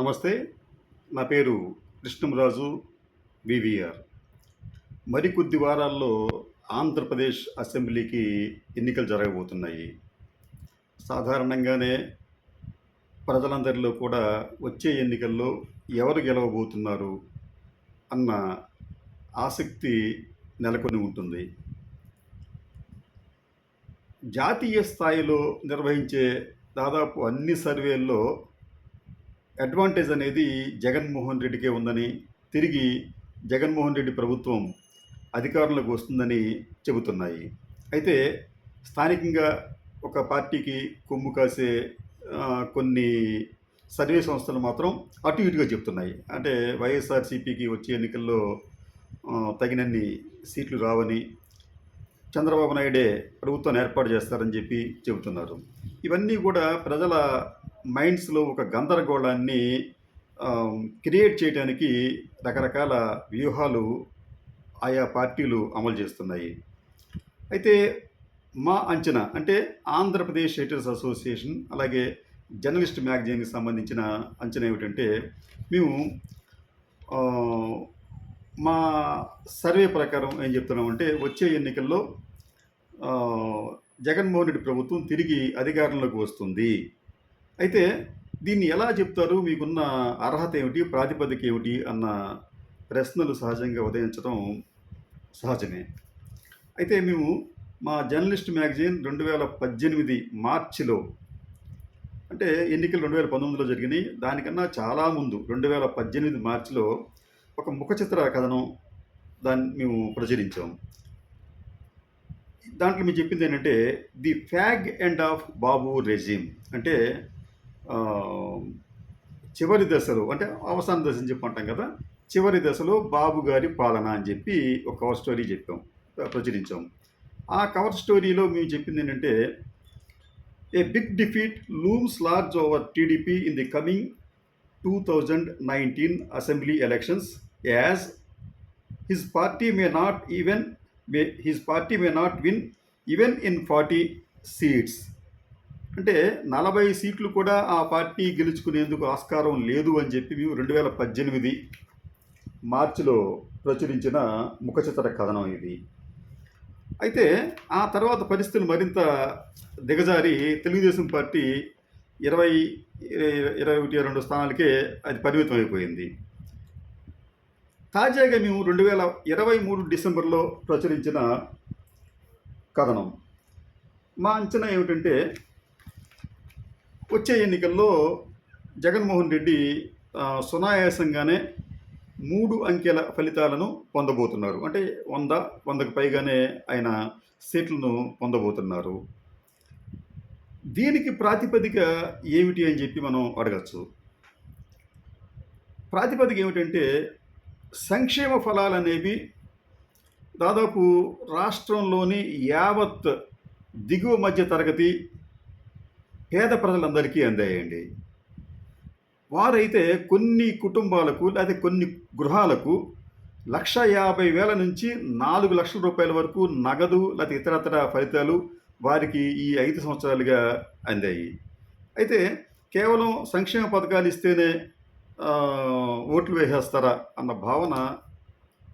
నమస్తే నా పేరు కృష్ణంరాజు వివిఆర్. మరికొద్ది వారాల్లో ఆంధ్రప్రదేశ్ అసెంబ్లీకి ఎన్నికలు జరగబోతున్నాయి. సాధారణంగానే ప్రజలందరిలో కూడా వచ్చే ఎన్నికల్లో ఎవరు గెలవబోతున్నారు అన్న ఆసక్తి నెలకొని ఉంటుంది. జాతీయ స్థాయిలో నిర్వహించే దాదాపు అన్ని సర్వేల్లో అడ్వాంటేజ్ అనేది జగన్మోహన్ రెడ్డికే ఉందని తిరిగి జగన్మోహన్ రెడ్డి ప్రభుత్వం అధికారంలోకి వస్తుందని చెబుతున్నాయి. అయితే స్థానికంగా ఒక పార్టీకి కొమ్ము కాసే కొన్ని సర్వే సంస్థలు మాత్రం అటు ఇటుగా చెప్తున్నాయి. అంటే వైఎస్ఆర్సీపీకి వచ్చే ఎన్నికల్లో తగినన్ని సీట్లు రావని చంద్రబాబు నాయుడే ప్రభుత్వాన్ని ఏర్పాటు చేస్తారని చెప్పి చెబుతున్నారు. ఇవన్నీ కూడా ప్రజల మైండ్స్లో ఒక గందరగోళాన్ని క్రియేట్ చేయడానికి రకరకాల వ్యూహాలు ఆయా పార్టీలు అమలు చేస్తున్నాయి. అయితే మా అంచనా అంటే ఆంధ్రప్రదేశ్ ఎడిటర్స్ అసోసియేషన్ అలాగే జర్నలిస్ట్ మ్యాగజైన్కి సంబంధించిన అంచనా ఏమిటంటే మేము మా సర్వే ప్రకారం ఏం చెప్తున్నామంటే వచ్చే ఎన్నికల్లో జగన్మోహన్ రెడ్డి ప్రభుత్వం తిరిగి అధికారంలోకి వస్తుంది. అయితే దీన్ని ఎలా చెప్తారు? మీకున్న అర్హత ఏమిటి? ప్రాతిపదిక ఏమిటి? అన్న ప్రశ్నలు సహజంగా ఉదయించడం సహజమే. అయితే మేము మా జర్నలిస్ట్ మ్యాగజైన్ రెండు వేల పద్దెనిమిది మార్చిలో అంటే ఎన్నికలు రెండు వేల పంతొమ్మిదిలో జరిగినాయి. దానికన్నా చాలా ముందు రెండు వేల పద్దెనిమిది మార్చిలో ఒక ముఖ చిత్ర కథనం దాన్ని మేము ప్రచురించాం. దాంట్లో మీరు చెప్పింది ఏంటంటే the fag end of Babu regime. అంటే చివరి దశలో అంటే అవసాన దశ అని చెప్పి అంటాం కదా చివరి దశలో బాబు గారి పాలన అని చెప్పి ఒక కవర్ స్టోరీ చెప్పాం ప్రచురించాం. ఆ కవర్ స్టోరీలో మేము చెప్పింది ఏంటంటే a big defeat looms large over TDP in the coming two thousand nineteen assembly elections as his party may not even his party may not win even in forty seats అంటే నలభై సీట్లు కూడా ఆ party గెలుచుకునేందుకు ఆస్కారం లేదు అని చెప్పి మేము రెండు వేల పద్దెనిమిది మార్చిలో ప్రచురించిన ముఖచిత్ర కథనం ఇది. అయితే ఆ తర్వాత పరిస్థితులు మరింత దిగజారి తెలుగుదేశం పార్టీ ఇరవై ఇరవై ఒకటి రెండు స్థానాలకే అది పరిమితం అయిపోయింది. తాజాగా మేము రెండు వేల ఇరవై మూడు డిసెంబర్లో ప్రచురించిన కథనం. మా అంచనా ఏమిటంటే వచ్చే ఎన్నికల్లో జగన్మోహన్ రెడ్డి సునాయాసంగానే మూడు అంకెల ఫలితాలను పొందబోతున్నారు. అంటే వంద వందకు పైగానే ఆయన సీట్లను పొందబోతున్నారు. దీనికి ప్రాతిపదిక ఏమిటి అని చెప్పి మనం అడగచ్చు. ప్రాతిపదిక ఏమిటంటే సంక్షేమ ఫలాలు అనేవి దాదాపు రాష్ట్రంలోని యావత్ దిగువ మధ్య తరగతి పేద ప్రజలందరికీ అందాయండి. వారైతే కొన్ని కుటుంబాలకు లేదా కొన్ని గృహాలకు లక్ష యాభై వేల నుంచి నాలుగు లక్షల రూపాయల వరకు నగదు లేదా ఇతరతర ఫలితాలు వారికి ఈ ఐదు సంవత్సరాలుగా అందాయి. అయితే కేవలం సంక్షేమ పథకాలు ఇస్తేనే ఓట్లు వేసేస్తారా అన్న భావన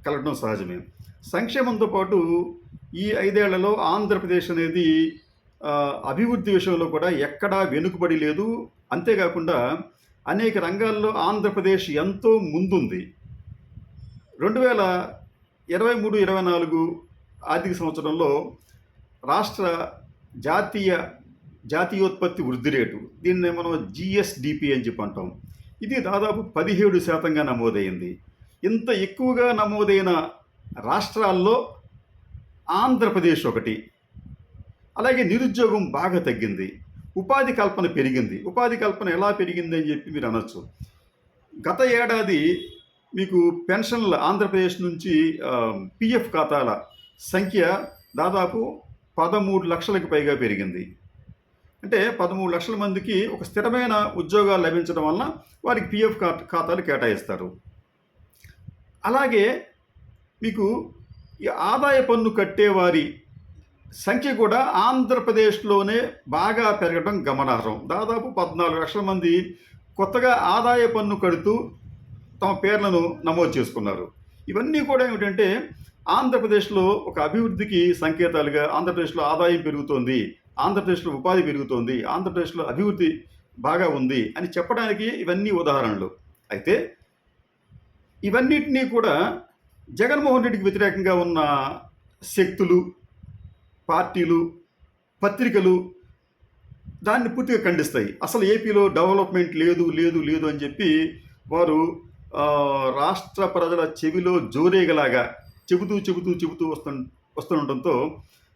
కలగడం సహజమే. సంక్షేమంతో పాటు ఈ ఐదేళ్ళలో ఆంధ్రప్రదేశ్ అనేది అభివృద్ధి విషయంలో కూడా ఎక్కడా వెనుకబడి లేదు. అంతేకాకుండా అనేక రంగాల్లో ఆంధ్రప్రదేశ్ ఎంతో ముందుంది. రెండు వేల ఇరవై మూడు ఇరవై నాలుగు ఆర్థిక సంవత్సరంలో రాష్ట్ర జాతీయ జాతీయోత్పత్తి వృద్ధి రేటు దీన్ని మనం జిఎస్డిపి అని చెప్పి అంటాం. ఇది దాదాపు పదిహేడు శాతంగా నమోదైంది. ఇంత ఎక్కువగా నమోదైన రాష్ట్రాల్లో ఆంధ్రప్రదేశ్ ఒకటి. అలాగే నిరుద్యోగం బాగా తగ్గింది. ఉపాధి కల్పన పెరిగింది. ఉపాధి కల్పన ఎలా పెరిగింది అని చెప్పి మీరు అనొచ్చు. గత ఏడాది మీకు పెన్షన్ల ఆంధ్రప్రదేశ్ నుంచి పిఎఫ్ ఖాతాల సంఖ్య దాదాపు పదమూడు లక్షలకు పైగా పెరిగింది. అంటే పదమూడు లక్షల మందికి ఒక స్థిరమైన ఉద్యోగాలు లభించడం వలన వారికి పిఎఫ్ ఖాతాలు కేటాయిస్తారు. అలాగే మీకు ఈ ఆదాయ పన్ను కట్టేవారి సంఖ్య కూడా ఆంధ్రప్రదేశ్లోనే బాగా పెరగడం గమనార్హం. దాదాపు పద్నాలుగు లక్షల మంది కొత్తగా ఆదాయ పన్ను కడుతూ తమ పేర్లను నమోదు చేసుకున్నారు. ఇవన్నీ కూడా ఏమిటంటే ఆంధ్రప్రదేశ్లో ఒక అభివృద్ధికి సంకేతాలుగా ఆంధ్రప్రదేశ్లో ఆదాయం పెరుగుతోంది ఆంధ్రప్రదేశ్లో ఉపాధి పెరుగుతోంది ఆంధ్రప్రదేశ్లో అభివృద్ధి బాగా ఉంది అని చెప్పడానికి ఇవన్నీ ఉదాహరణలు. అయితే ఇవన్నిటినీ కూడా జగన్మోహన్ రెడ్డికి వ్యతిరేకంగా ఉన్న శక్తులు పార్టీలు పత్రికలు దాన్ని పూర్తిగా ఖండిస్తాయి. అసలు ఏపీలో డెవలప్మెంట్ లేదు లేదు లేదు అని చెప్పి వారు రాష్ట్ర ప్రజల చెవిలో జోరేగలాగా చెబుతూ చెబుతూ చెబుతూ వస్తు వస్తుండటంతో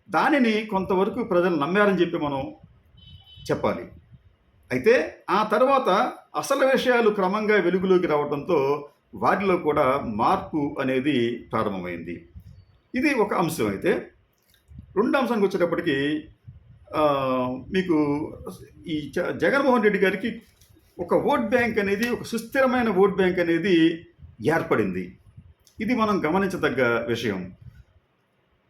దానిని కొంతవరకు ప్రజలు నమ్మారని చెప్పి మనం చెప్పాలి. అయితే ఆ తర్వాత అసలు విషయాలు క్రమంగా వెలుగులోకి రావడంతో వాటిలో కూడా మార్పు అనేది ప్రారంభమైంది. ఇది ఒక అంశం అయితే. రెండు అంశానికి వచ్చేటప్పటికి మీకు ఈ జ- జగన్మోహన్ రెడ్డి గారికి ఒక ఓట్ బ్యాంక్ అనేది ఒక సుస్థిరమైన ఓట్ బ్యాంక్ అనేది ఏర్పడింది. ఇది మనం గమనించదగ్గ విషయం.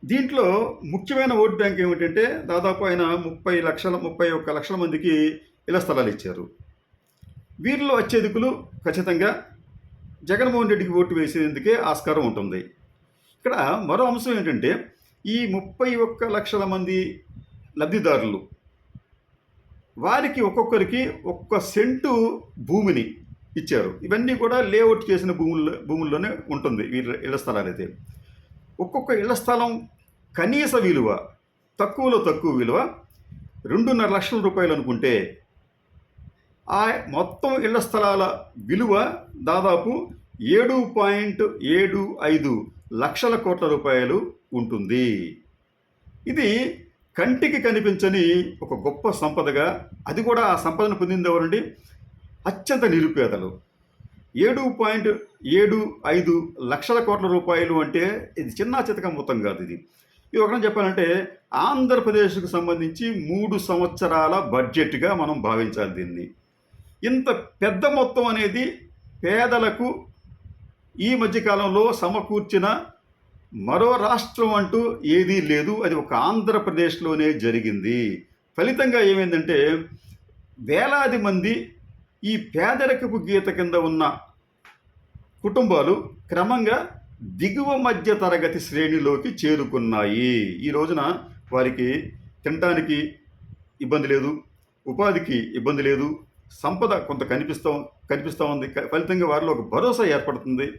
దీంట్లో ముఖ్యమైన ఓట్ బ్యాంక్ ఏమిటంటే దాదాపు ఆయన ముప్పై లక్షల ముప్పై ఒక్క లక్షల మందికి ఇళ్ళ స్థలాలు ఇచ్చారు. వీరిలో అత్యధికులు ఖచ్చితంగా జగన్మోహన్ రెడ్డికి ఓటు వేసేందుకే ఆస్కారం ఉంటుంది. ఇక్కడ మరో అంశం ఏంటంటే ఈ ముప్పై ఒక్క లక్షల మంది లబ్ధిదారులు. వారికి ఒక్కొక్కరికి ఒక్క సెంటు భూమిని ఇచ్చారు. ఇవన్నీ కూడా లేఅవుట్ చేసిన భూముల్లో భూముల్లోనే ఉంటుంది వీరి ఇళ్ళ స్థలాలు అయితే ఒక్కొక్క ఇళ్ళ స్థలం కనీస విలువ తక్కువలో తక్కువ విలువ రెండున్నర లక్షల రూపాయలు అనుకుంటే ఆ మొత్తం ఇళ్ళ స్థలాల విలువ దాదాపు ఏడు పాయింట్ ఏడు ఐదు లక్షల కోట్ల రూపాయలు ఉంటుంది. ఇది కంటికి కనిపించని ఒక గొప్ప సంపదగా అది కూడా ఆ సంపదను పొందింది ఎవరండి? అత్యంత నిరుపేదలు. ఏడు పాయింట్ ఏడు ఐదు లక్షల కోట్ల రూపాయలు అంటే ఇది చిన్న చితక మొత్తం కాదు ఇది. ఇది ఒకటి చెప్పాలంటే ఆంధ్రప్రదేశ్కు సంబంధించి మూడు సంవత్సరాల బడ్జెట్గా మనం భావించాలి దీన్ని. ఇంత పెద్ద మొత్తం అనేది పేదలకు ఈ మధ్యకాలంలో సమకూర్చిన మరో రాష్ట్రం అంటూ ఏదీ లేదు. అది ఒక ఆంధ్రప్రదేశ్లోనే జరిగింది. ఫలితంగా ఏమైందంటే వేలాది మంది ఈ పేదరికపు గీత కింద ఉన్న కుటుంబాలు క్రమంగా దిగువ మధ్య తరగతి శ్రేణిలోకి చేరుకున్నాయి. ఈ రోజున వారికి తినడానికి ఇబ్బంది లేదు ఉపాధికి ఇబ్బంది లేదు సంపద కొంత కనిపిస్తూ కనిపిస్తూ ఉంది. ఫలితంగా వారిలో ఒక భరోసా ఏర్పడుతుంది.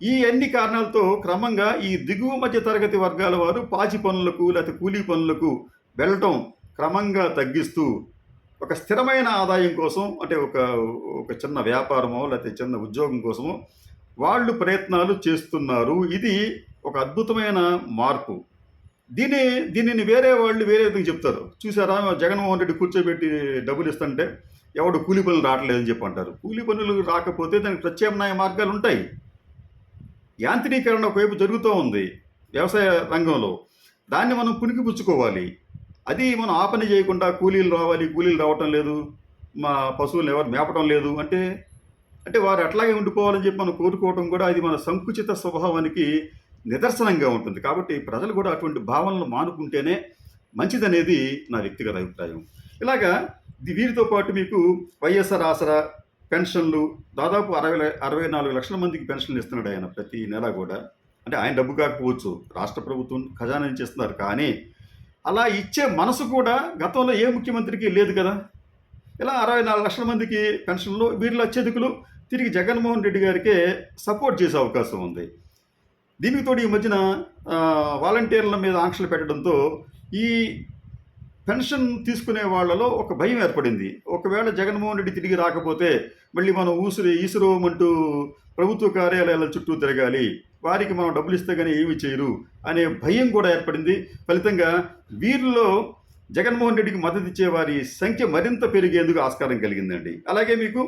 ఈ అన్ని కారణాలతో క్రమంగా ఈ దిగువ మధ్య తరగతి వర్గాల వారు పాచి పనులకు లేకపోతే కూలీ పనులకు వెళ్ళటం క్రమంగా తగ్గిస్తూ ఒక స్థిరమైన ఆదాయం కోసం అంటే ఒక ఒక చిన్న వ్యాపారమో లేకపోతే చిన్న ఉద్యోగం కోసమో వాళ్ళు ప్రయత్నాలు చేస్తున్నారు. ఇది ఒక అద్భుతమైన మార్పు. దీని దీనిని వేరే వాళ్ళు వేరే విధంగా చెప్తారు. చూసారా జగన్మోహన్ రెడ్డి కూర్చోబెట్టి డబ్బులు ఇస్తుంటే ఎవడు కూలీ పనులు రావట్లేదని చెప్పి అంటారు. కూలీ పనులు రాకపోతే దానికి ప్రత్యామ్నాయ మార్గాలు ఉంటాయి. యాంత్రీకరణ ఒకవైపు జరుగుతూ ఉంది వ్యవసాయ రంగంలో. దాన్ని మనం పుణికిపుచ్చుకోవాలి అది మనం ఆ పని చేయకుండా కూలీలు రావాలి కూలీలు రావటం లేదు మా పశువులను ఎవరు మేపటం లేదు అంటే అంటే వారు అట్లాగే ఉండిపోవాలని చెప్పి మనం కోరుకోవటం కూడా అది మన సంకుచిత స్వభావానికి నిదర్శనంగా ఉంటుంది. కాబట్టి ప్రజలు కూడా అటువంటి భావనలు మానుకుంటేనే మంచిదనేది నా వ్యక్తిగత అభిప్రాయం. ఇలాగా వీరితో పాటు మీకు వైఎస్ఆర్ ఆసరా పెన్షన్లు దాదాపు అరవై అరవై నాలుగు లక్షల మందికి పెన్షన్లు ఇస్తున్నాడు ఆయన ప్రతి నెల కూడా. అంటే ఆయన డబ్బు కాకపోవచ్చు రాష్ట్ర ప్రభుత్వం ఖజానా నుంచి ఇస్తున్నారు కానీ అలా ఇచ్చే మనసు కూడా గతంలో ఏ ముఖ్యమంత్రికి లేదు కదా. ఇలా అరవై నాలుగు లక్షల మందికి పెన్షన్లు వీరిలో అత్యధికులు తిరిగి జగన్మోహన్ రెడ్డి గారికే సపోర్ట్ చేసే అవకాశం ఉంది. దీనికి తోడు ఈ మధ్యన వాలంటీర్ల మీద ఆంక్షలు పెట్టడంతో ఈ పెన్షన్ తీసుకునే వాళ్ళలో ఒక భయం ఏర్పడింది. ఒకవేళ జగన్మోహన్ రెడ్డి తిరిగి రాకపోతే మళ్ళీ మనం ఊసిరి ఈసురోమంటూ ప్రభుత్వ కార్యాలయాల చుట్టూ తిరగాలి. వారికి మనం డబ్బులు ఇస్తే కానీ ఏమి చేయరు అనే భయం కూడా ఏర్పడింది. ఫలితంగా వీరిలో జగన్మోహన్ రెడ్డికి మద్దతు ఇచ్చే వారి సంఖ్య మరింత పెరిగేందుకు ఆస్కారం కలిగిందండి. అలాగే మీకు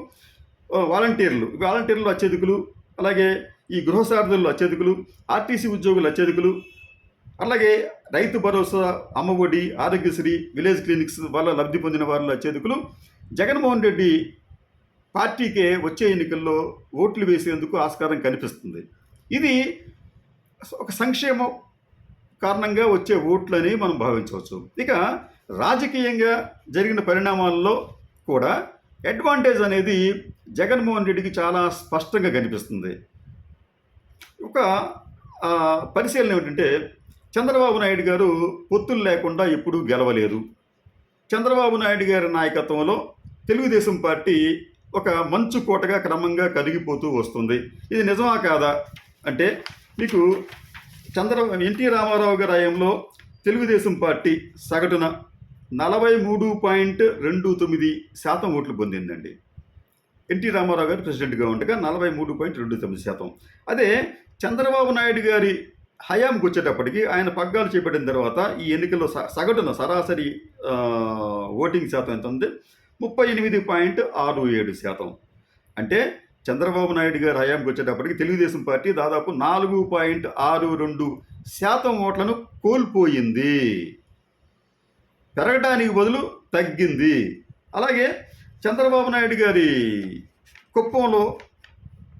వాలంటీర్లు వాలంటీర్లు అత్యధికులు అలాగే ఈ గృహసారథుల్లో అత్యధికులు ఆర్టీసీ ఉద్యోగులు అత్యధికులు అలాగే రైతు భరోసా అమ్మఒడి ఆరోగ్యశ్రీ విలేజ్ క్లినిక్స్ వల్ల లబ్ధి పొందిన వారిలో అత్యధికులు జగన్మోహన్ రెడ్డి పార్టీకే వచ్చే ఎన్నికల్లో ఓట్లు వేసేందుకు ఆస్కారం కనిపిస్తుంది. ఇది ఒక సంక్షేమ కారణంగా వచ్చే ఓట్లని మనం భావించవచ్చు. ఇక రాజకీయంగా జరిగిన పరిణామాల్లో కూడా అడ్వాంటేజ్ అనేది జగన్మోహన్ రెడ్డికి చాలా స్పష్టంగా కనిపిస్తుంది. ఒక పరిశీలన ఏమిటంటే చంద్రబాబు నాయుడు గారు పొత్తులు లేకుండా ఎప్పుడూ గెలవలేదు. చంద్రబాబు నాయుడు గారి నాయకత్వంలో తెలుగుదేశం పార్టీ ఒక మంచు కోటగా క్రమంగా కరిగిపోతూ వస్తుంది. ఇది నిజమా కాదా? అంటే మీకు చంద్ర ఎన్టీ రామారావు గారి హయాంలో తెలుగుదేశం పార్టీ సగటున నలభై మూడు పాయింట్ రెండు తొమ్మిది శాతం ఓట్లు పొందిందండి. ఎన్టీ రామారావు గారు ప్రెసిడెంట్గా ఉండగా నలభై మూడు పాయింట్ రెండు తొమ్మిది శాతం. అదే చంద్రబాబు నాయుడు గారి హయాంకి వచ్చేటప్పటికి ఆయన పగ్గాలు చేపట్టిన తర్వాత ఈ ఎన్నికల్లో స- సగటున సరాసరి ఓటింగ్ శాతం ఎంత ఉంది? ముప్పై ఎనిమిది పాయింట్ ఆరు ఏడు శాతం. అంటే చంద్రబాబు నాయుడు గారు హయాంకి వచ్చేటప్పటికి తెలుగుదేశం పార్టీ దాదాపు నాలుగు పాయింట్ ఆరు రెండు శాతం ఓట్లను కోల్పోయింది. పెరగడానికి బదులు తగ్గింది. అలాగే చంద్రబాబు నాయుడు గారి కుప్పంలో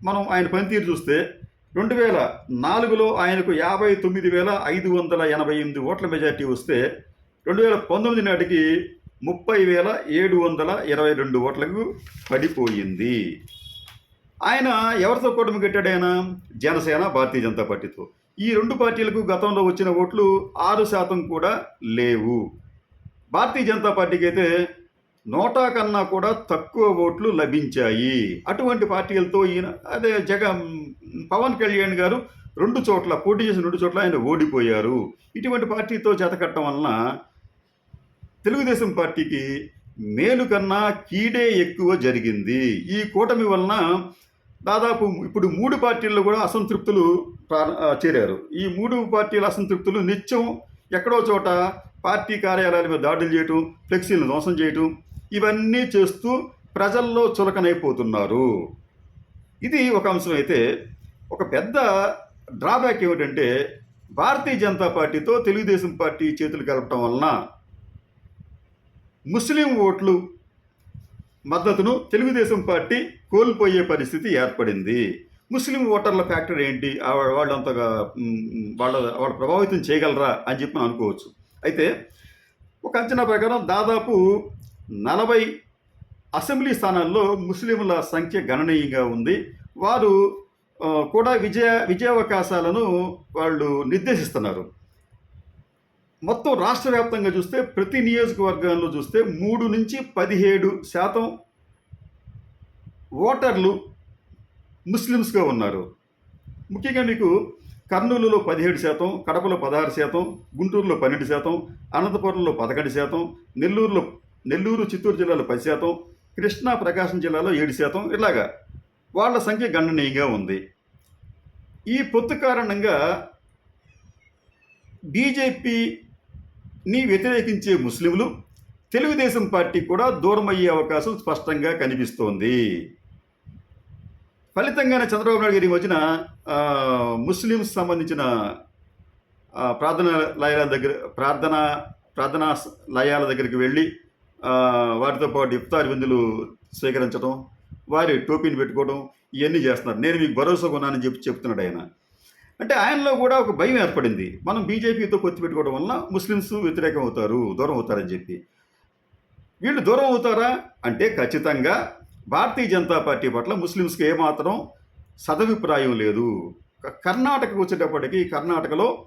మనం ఆయన పనితీరు చూస్తే రెండు వేల నాలుగులో ఆయనకు యాభై తొమ్మిది వేల ఐదు వందల ఎనభై ఎనిమిది ఓట్ల మెజార్టీ వస్తే రెండు వేల పంతొమ్మిది నాటికి ముప్పై వేల ఏడు వందల ఇరవై రెండు ఓట్లకు పడిపోయింది. ఆయన ఎవరితో కూటమి కట్టాడు ఆయన? జనసేన భారతీయ జనతా పార్టీతో. ఈ రెండు పార్టీలకు గతంలో వచ్చిన ఓట్లు ఆరు శాతం కూడా లేవు. భారతీయ జనతా పార్టీకి అయితే నోటా కన్నా కూడా తక్కువ ఓట్లు లభించాయి. అటువంటి పార్టీలతో ఈయన అదే జగన్ పవన్ కళ్యాణ్ గారు రెండు చోట్ల పోటీ చేసిన రెండు చోట్ల ఆయన ఓడిపోయారు. ఇటువంటి పార్టీతో జతకట్టడం వలన తెలుగుదేశం పార్టీకి మేలు కన్నా కీడే ఎక్కువ జరిగింది. ఈ కూటమి వలన దాదాపు ఇప్పుడు మూడు పార్టీల్లో కూడా అసంతృప్తులు ప్రా- చేరారు. ఈ మూడు పార్టీల అసంతృప్తులు నిత్యం ఎక్కడో చోట పార్టీ కార్యాలయాల మీద దాడులు చేయటం ఫ్లెక్సీలను ధ్వంసం చేయటం ఇవన్నీ చేస్తూ ప్రజల్లో చులకనైపోతున్నారు. ఇది ఒక అంశం అయితే ఒక పెద్ద డ్రాబ్యాక్ ఏమిటంటే భారతీయ జనతా పార్టీతో తెలుగుదేశం పార్టీ చేతులు కలపటం వలన ముస్లిం ఓట్లు మద్దతును తెలుగుదేశం పార్టీ కోల్పోయే పరిస్థితి ఏర్పడింది. ముస్లిం ఓటర్ల ఫ్యాక్టర్ ఏంటి? వాళ్ళు అంతగా వాళ్ళ వాళ్ళు ప్రభావితం చేయగలరా అని చెప్పి అనుకోవచ్చు. అయితే ఒక అంచనా ప్రకారం దాదాపు నలభై అసెంబ్లీ స్థానాల్లో ముస్లింల సంఖ్య గణనీయంగా ఉంది. వారు కూడా విజయ విజయావకాశాలను వాళ్ళు నిర్దేశిస్తున్నారు. మొత్తం రాష్ట్ర వ్యాప్తంగా చూస్తే ప్రతి నియోజకవర్గంలో చూస్తే మూడు నుంచి పదిహేడు శాతం ఓటర్లు ముస్లిమ్స్గా ఉన్నారు. ముఖ్యంగా మీకు కర్నూలులో పదిహేడు శాతం కడపలో పదహారు శాతం గుంటూరులో పన్నెండు శాతం అనంతపురంలో పదకొండు శాతం నెల్లూరులో నెల్లూరు చిత్తూరు జిల్లాలో పది శాతం కృష్ణా ప్రకాశం జిల్లాలో ఏడు శాతం ఇలాగా వాళ్ళ సంఖ్య గణనీయంగా ఉంది. ఈ పొత్తు కారణంగా బీజేపీని వ్యతిరేకించే ముస్లింలు తెలుగుదేశం పార్టీ కూడా దూరం అయ్యే అవకాశం స్పష్టంగా కనిపిస్తోంది. ఫలితంగానే చంద్రబాబు నాయుడు గారికి వచ్చిన ముస్లింస్ సంబంధించిన ఆ, ప్రార్థన లయాల దగ్గర ప్రార్థన ప్రార్థనా లయాల దగ్గరికి వెళ్ళి వారితో పాటు ఇఫ్తార్ విందులు స్వీకరించడం వారి టోపీని పెట్టుకోవడం ఇవన్నీ చేస్తున్నారు. నేను మీకు భరోసా కొన్నానని చెప్పి చెప్తున్నాడు ఆయన. అంటే ఆయనలో కూడా ఒక భయం ఏర్పడింది. మనం బీజేపీతో పొత్తు పెట్టుకోవడం వలన ముస్లిమ్స్ వ్యతిరేకం అవుతారు దూరం అవుతారని చెప్పి. వీళ్ళు దూరం అవుతారా? అంటే ఖచ్చితంగా భారతీయ జనతా పార్టీ పట్ల ముస్లిమ్స్కి ఏమాత్రం సదభిప్రాయం లేదు. కర్ణాటక కర్ణాటకకు వచ్చేటప్పటికి కర్ణాటకలో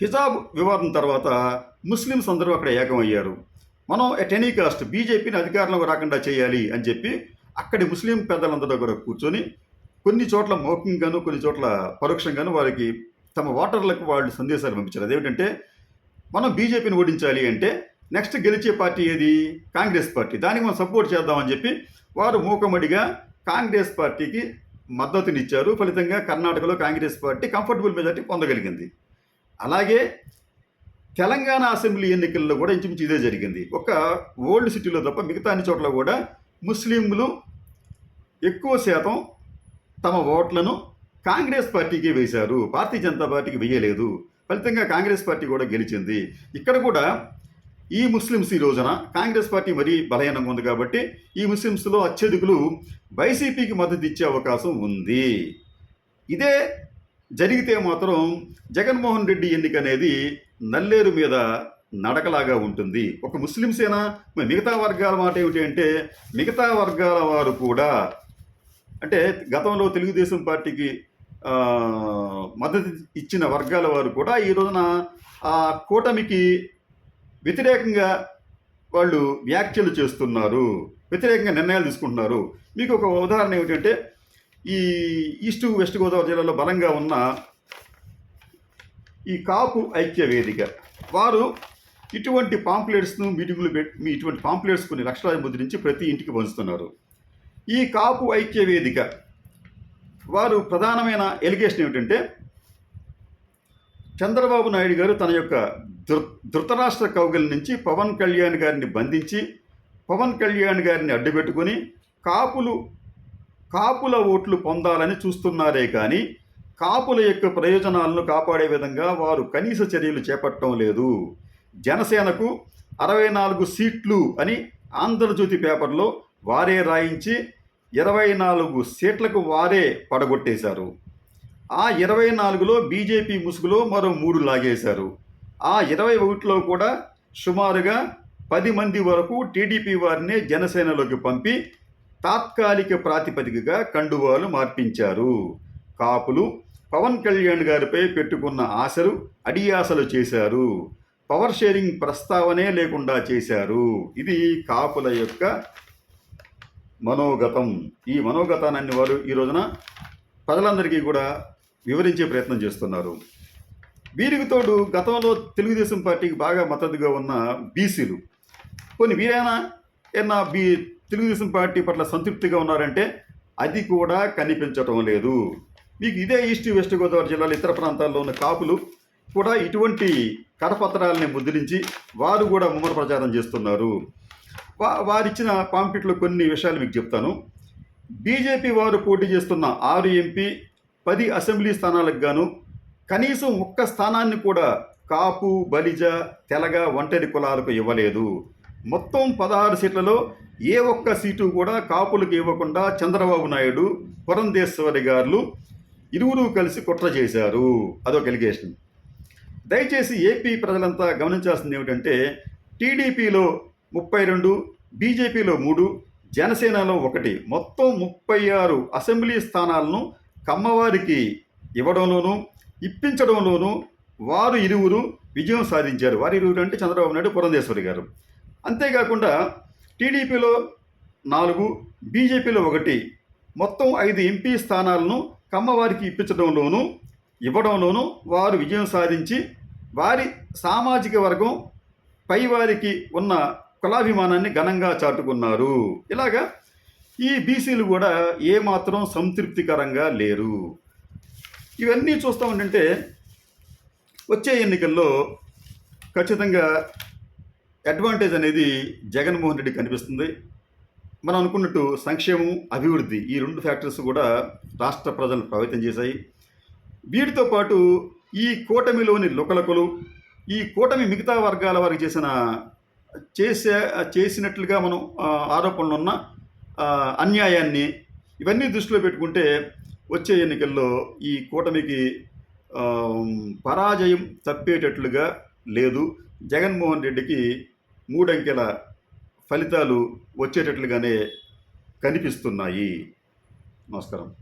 హిజాబ్ వివాదం తర్వాత ముస్లిమ్స్ అందరూ అక్కడ ఏకమయ్యారు. మనం ఎట్ ఎనీ కాస్ట్ బీజేపీని అధికారంలోకి రాకుండా చేయాలి అని చెప్పి అక్కడి ముస్లిం పెద్దలందరూ దగ్గర కూర్చొని కొన్ని చోట్ల మౌఖికంగాను కొన్ని చోట్ల పరోక్షంగాను వారికి తమ ఓటర్లకు వాళ్ళు సందేశాలు పంపించారు. అదేమిటంటే మనం బీజేపీని ఓడించాలి అంటే నెక్స్ట్ గెలిచే పార్టీ ఏది? Congress party. దానికి మనం సపోర్ట్ చేద్దామని చెప్పి వారు మూకమడిగా కాంగ్రెస్ పార్టీకి మద్దతునిచ్చారు. ఫలితంగా కర్ణాటకలో కాంగ్రెస్ పార్టీ కంఫర్టబుల్ మెజార్టీ పొందగలిగింది. అలాగే తెలంగాణ అసెంబ్లీ ఎన్నికల్లో కూడా ఇంచుమించు ఇదే జరిగింది. ఒక ఓల్డ్ సిటీలో తప్ప మిగతా అన్ని చోట్ల కూడా ముస్లింలు ఎక్కువ శాతం తమ ఓట్లను కాంగ్రెస్ పార్టీకి వేశారు. భారతీయ జనతా పార్టీకి వేయలేదు. ఫలితంగా కాంగ్రెస్ పార్టీ కూడా గెలిచింది. ఇక్కడ కూడా ఈ ముస్లిమ్స్ ఈ రోజున కాంగ్రెస్ పార్టీ మరీ బలహీనంగా ఉంది కాబట్టి ఈ ముస్లిమ్స్లో అత్యధికులు వైసీపీకి మద్దతు ఇచ్చే అవకాశం ఉంది. ఇదే జరిగితే మాత్రం జగన్మోహన్ రెడ్డి ఎన్నిక అనేది నల్లేరు మీద నడకలాగా ఉంటుంది. ఒక ముస్లింసేనా మరి మిగతా వర్గాల మాట ఏమిటి అంటే మిగతా వర్గాల వారు కూడా అంటే గతంలో తెలుగుదేశం పార్టీకి మద్దతు ఇచ్చిన వర్గాల వారు కూడా ఈ రోజున ఆ కూటమికి వ్యతిరేకంగా వాళ్ళు వ్యాఖ్యలు చేస్తున్నారు. వ్యతిరేకంగా నిర్ణయాలు తీసుకుంటున్నారు. మీకు ఒక ఉదాహరణ ఏమిటంటే ఈ ఈస్ట్ వెస్ట్ గోదావరి జిల్లాలో బలంగా ఉన్న ఈ కాపు ఐక్య వేదిక. వారు ఇటువంటి పాంప్లెట్స్ను మీటింగులు పెట్టి ఇటువంటి పాంప్లెట్స్ కొన్ని లక్షలాది ముద్రించి ప్రతి ఇంటికి పంచుతున్నారు. ఈ కాపు ఐక్య వేదిక వారు ప్రధానమైన ఎలిగేషన్ ఏమిటంటే చంద్రబాబు నాయుడు గారు తన యొక్క ధృ ధృతరాష్ట్ర కౌగిల నుంచి పవన్ కళ్యాణ్ గారిని బంధించి పవన్ కళ్యాణ్ గారిని అడ్డుపెట్టుకొని కాపులు కాపుల ఓట్లు పొందాలని చూస్తున్నారే కానీ కాపుల యొక్క ప్రయోజనాలను కాపాడే విధంగా వారు కనీస చర్యలు చేపట్టడం లేదు. జనసేనకు అరవై నాలుగు సీట్లు అని ఆంధ్రజ్యోతి పేపర్లో వారే రాయించి ఇరవై నాలుగు సీట్లకు వారే పడగొట్టేశారు. ఆ ఇరవై నాలుగులో బీజేపీ ముసుగులో మరో మూడు లాగేశారు. ఆ ఇరవై ఒకటిలో కూడా సుమారుగా పది మంది వరకు టీడీపీ వారినే జనసేనలోకి పంపి తాత్కాలిక ప్రాతిపదికగా కండువాలు మార్పించారు. కాపులు పవన్ కళ్యాణ్ గారిపై పెట్టుకున్న ఆశలు అడియాసలు చేశారు. పవర్ షేరింగ్ ప్రస్తావనే లేకుండా చేశారు. ఇది కాపుల యొక్క మనోగతం. ఈ మనోగతాన్ని వారు ఈ రోజున ప్రజలందరికీ కూడా వివరించే ప్రయత్నం చేస్తున్నారు. వీరికి తోడు గతంలో తెలుగుదేశం పార్టీకి బాగా మద్దతుగా ఉన్న బీసీలు. కొన్ని వీరైనా ఏమన్నా బీ తెలుగుదేశం పార్టీ పట్ల సంతృప్తిగా ఉన్నారంటే అది కూడా కనిపించటం లేదు. మీకు ఇదే ఈస్ట్ వెస్ట్ గోదావరి జిల్లాలో ఇతర ప్రాంతాల్లో ఉన్న కాపులు కూడా ఇటువంటి కరపత్రాలని ముద్రించి వారు కూడా ముమ్మర ప్రచారం చేస్తున్నారు. వా వారిచ్చిన పాంపిట్లో కొన్ని విషయాలు మీకు చెప్తాను. బీజేపీ వారు పోటీ చేస్తున్న ఆరు ఎంపీ పది అసెంబ్లీ స్థానాలకు గాను కనీసం ఒక్క స్థానాన్ని కూడా కాపు బలిజ తెలగ ఒంటరి కులాలకు ఇవ్వలేదు. మొత్తం పదహారు సీట్లలో ఏ ఒక్క సీటు కూడా కాపులకు ఇవ్వకుండా చంద్రబాబు నాయుడు పురంధేశ్వరి గారు ఇరువురు కలిసి కుట్ర చేశారు. అదొక ఎలిగేషన్ దయచేసి ఏపీ ప్రజలంతా గమనించాల్సింది ఏమిటంటే టీడీపీలో ముప్పై రెండు బీజేపీలో మూడు జనసేనలో ఒకటి. మొత్తం ముప్పై ఆరు అసెంబ్లీ స్థానాలను కమ్మవారికి ఇవ్వడంలోనూ ఇప్పించడంలోనూ వారు ఇరువురు విజయం సాధించారు. వారి ఇరువురు అంటే చంద్రబాబు నాయుడు పురంధేశ్వరి గారు. అంతేకాకుండా టీడీపీలో నాలుగు బీజేపీలో ఒకటి. మొత్తం ఐదు ఎంపీ స్థానాలను కమ్మవారికి ఇప్పించడంలోనూ ఇవ్వడంలోనూ వారు విజయం సాధించి వారి సామాజిక వర్గం పై వారికి ఉన్న కులాభిమానాన్ని ఘనంగా చాటుకున్నారు. ఇలాగా ఈ బీసీలు కూడా ఏమాత్రం సంతృప్తికరంగా లేరు. ఇవన్నీ చూస్తూ ఉంటే వచ్చే ఎన్నికల్లో ఖచ్చితంగా అడ్వాంటేజ్ అనేది జగన్మోహన్ రెడ్డి కనిపిస్తుంది. మనం అనుకున్నట్టు సంక్షేమం అభివృద్ధి ఈ రెండు ఫ్యాక్టర్స్ కూడా రాష్ట్ర ప్రజలను ప్రభావితం చేశాయి. వీటితో పాటు ఈ కూటమిలోని లుకలకులు ఈ కూటమి మిగతా వర్గాల వారికి చేసిన చేసే చేసినట్లుగా మనం ఆరోపణలున్న ఆరోపణలు ఉన్న అన్యాయాన్ని ఇవన్నీ దృష్టిలో పెట్టుకుంటే వచ్చే ఎన్నికల్లో ఈ కూటమికి పరాజయం తప్పేటట్లుగా లేదు. జగన్మోహన్ రెడ్డికి మూడంకెల ఫలితాలు వచ్చేటట్లుగానే కనిపిస్తున్నాయి. నమస్కారం.